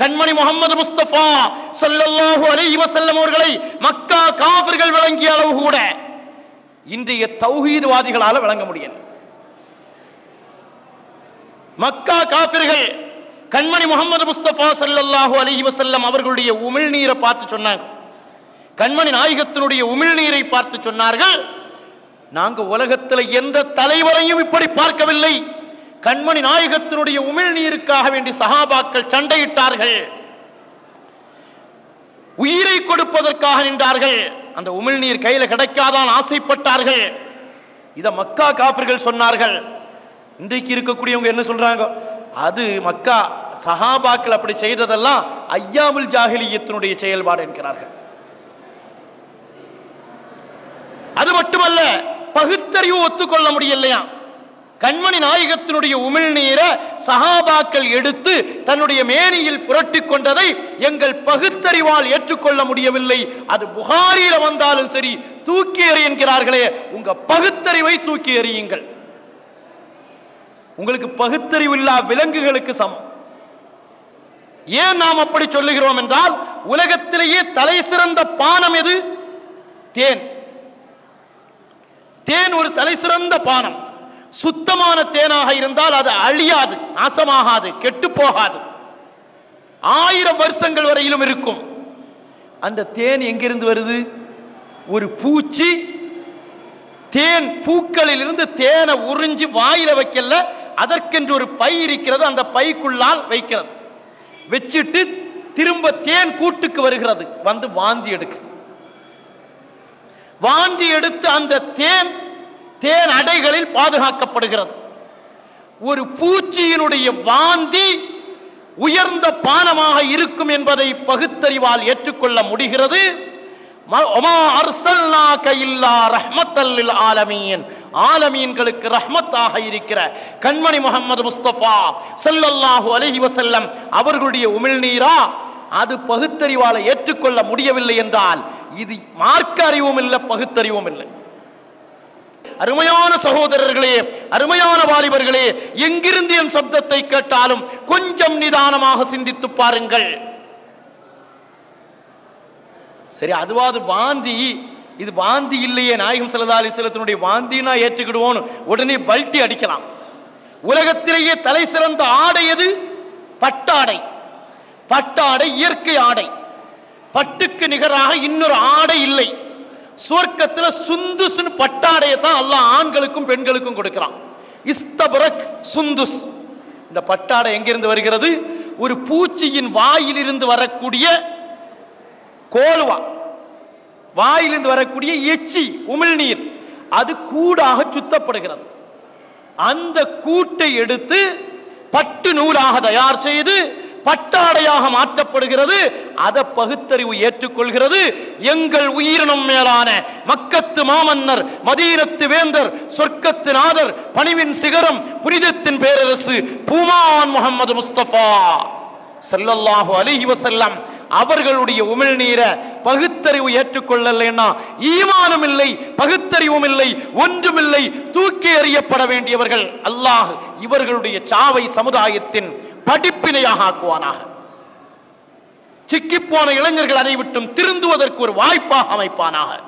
கண்மணி முகமது முஸ்தபா ஸல்லல்லாஹு அலைஹி வஸல்லம் அவர்களை மக்கா காஃபிர்கள் விளங்கிய அளவு கூட இன்றைய தௌஹீத்வாதிகளால் விளங்க முடியும் மக்கா காஃபிர்கள் கண்மணி முகமது முஸ்தபா ஸல்லல்லாஹு அலைஹி வஸல்லம் அவர்களுடைய உமிழ்நீரை பார்த்து சொன்னாங்க. கண்மணி நாயகத்தினுடைய உமிழ்நீரை பார்த்து சொன்னார்கள் நாங்க உலகத்தில் எந்த தலைவரையும் இப்படி பார்க்கவில்லை. கண்மணி நாயகத்தினுடைய உமிழ்நீருக்காக வேண்டி சகாபாக்கள் சண்டையிட்டார்கள். உயிரை கொடுப்பதற்காக நின்றார்கள். அந்த உமிழ்நீர் கையில கிடைக்காதான் ஆசைப்பட்டார்கள். இத மக்கா காஃபிர்கள் சொன்னார்கள். இன்றைக்கு இருக்கக்கூடியவங்க என்ன சொல்றாங்க? அது மக்கா சஹாபாக்கள் அப்படி செய்ததெல்லாம் ஐயாமுல் ஜாஹிலியத்தினுடைய செயல்பாடு என்கிறார்கள். அது மட்டுமல்ல பகுத்தறிவு ஒத்துக்கொள்ள முடியலையா கண்மணி நாயகத்தினுடைய உமிழ்நீரை சகாபாக்கள் எடுத்து தன்னுடைய மேனியில் புரட்டி கொண்டதை எங்கள் பகுத்தறிவால் ஏற்றுக்கொள்ள முடியவில்லை. அது புகாரில வந்தாலும் சரி தூக்கி எறி என்கிறார்களே உங்க பகுத்தறிவை தூக்கி எறியுங்கள். உங்களுக்கு பகுத்தறிவு இல்லா விலங்குகளுக்கு சமம். ஏன் நாம் அப்படி சொல்லுகிறோம் என்றால் உலகத்திலேயே தலை சிறந்த பானம் எது? தேன். தேன் ஒரு தலை சிறந்த பானம். சுத்தமான தேனாக இருந்தால் அது அழியாது நாசமாகாது கெட்டு போகாது ஆயிரம் வருஷங்கள் வரையிலும் இருக்கும். அந்த தேன் எங்கிருந்து வருது? ஒரு பூச்சி தேன் பூக்களில் இருந்து தேனை உறிஞ்சி வாயில வைக்கல அதற்கென்று ஒரு பை இருக்கிறது அந்த பைக்குள்ளால் வைக்கிறது. வச்சிட்டு திரும்ப தேன் கூட்டுக்கு வருகிறது வந்து வாந்தி எடுக்குது. வாந்தி எடுத்து அந்த தேன் தேன் அடைகளில் பாதுகாக்கப்படுகிறது. ஒரு பூச்சியினுடைய வாந்தி உயர்ந்த பானமாக இருக்கும் என்பதை பகுத்தறிவால் ஏற்றுக்கொள்ள முடிகிறது. இல்லா ஆலமீன். ஆலமீன்களுக்கு ரஹ்மத்தாக இருக்கிற கண்மணி முகமது முஸ்தபா செல்லல்லாஹு அலஹி வசல்லம் அவர்களுடைய உமிழ்நீரா அது பகுத்தறிவால ஏற்றுக்கொள்ள முடியவில்லை என்றால் இது மார்க்க அறிவும் இல்லை பகுத்தறிவும் இல்லை. அருமையான சகோதரர்களே அருமையான வாலிபர்களே எங்கிருந்து என் சப்தத்தை கேட்டாலும் கொஞ்சம் நிதானமாக சிந்தித்து பாருங்கள். சரி அதுவாது வாந்தி இது வாந்தி இல்லையே நாயகம் சிலதாலி சிலத்தினுடைய வாந்தினா ஏற்றுக்கிடுவோம். உடனே பல்ட்டி அடிக்கலாம். உலகத்திலேயே தலை சிறந்த ஆடை எது? பட்டாடை. பட்டாடை இயற்கை ஆடை. பட்டுக்கு நிகராக இன்னொரு ஆடை இல்லை. சுவர்க்கத்துல சுந்துஸ்னு பட்டாடையை தான் அல்லாஹ் ஆண்களுக்கும் பெண்களுக்கும் கொடுக்கிறான். இஸ்தபரக் சுந்துஸ். இந்த பட்டாடை எங்கிருந்து வருகிறது? ஒரு பூச்சியின் வாயிலிருந்து வரக்கூடிய கோலுவா. வாயிலிருந்து வரக்கூடிய எச்சி உமிழ்நீர் அது கூடாக சுத்தப்படுகிறது. அந்த கூட்டை எடுத்து பட்டு நூலாக தயார் செய்து பட்டாடையாக மாற்றப்படுகிறது. அதை பகுத்தறிவு ஏற்றுக்கொள்கிறது. எங்கள் உயிரினம் மேலான மக்கத்து மாமன்னர் மதீனத்து வேந்தர் சொர்க்கத்து நாதர் பணிவின் சிகரம் புனிதத்தின் பேரரசு பூமான் முகமது முஸ்தபா செல்லல்லாஹு அலைஹி வஸல்லம். அவர்களுடைய உமிழ்நீரை பகுத்தறிவு ஏற்றுக்கொள்ளலைன்னா ஈமானும் இல்லை பகுத்தறிவும் இல்லை ஒன்றுமில்லை தூக்கி எறியப்பட வேண்டியவர்கள் அல்லாஹ் இவர்களுடைய சாவை சமுதாயத்தின் படிப்பினையாக ஆக்குவானாக. சிக்கிப்போன இளைஞர்கள் அதை விட்டும் திருந்துவதற்கு ஒரு வாய்ப்பாக அமைப்பானாக.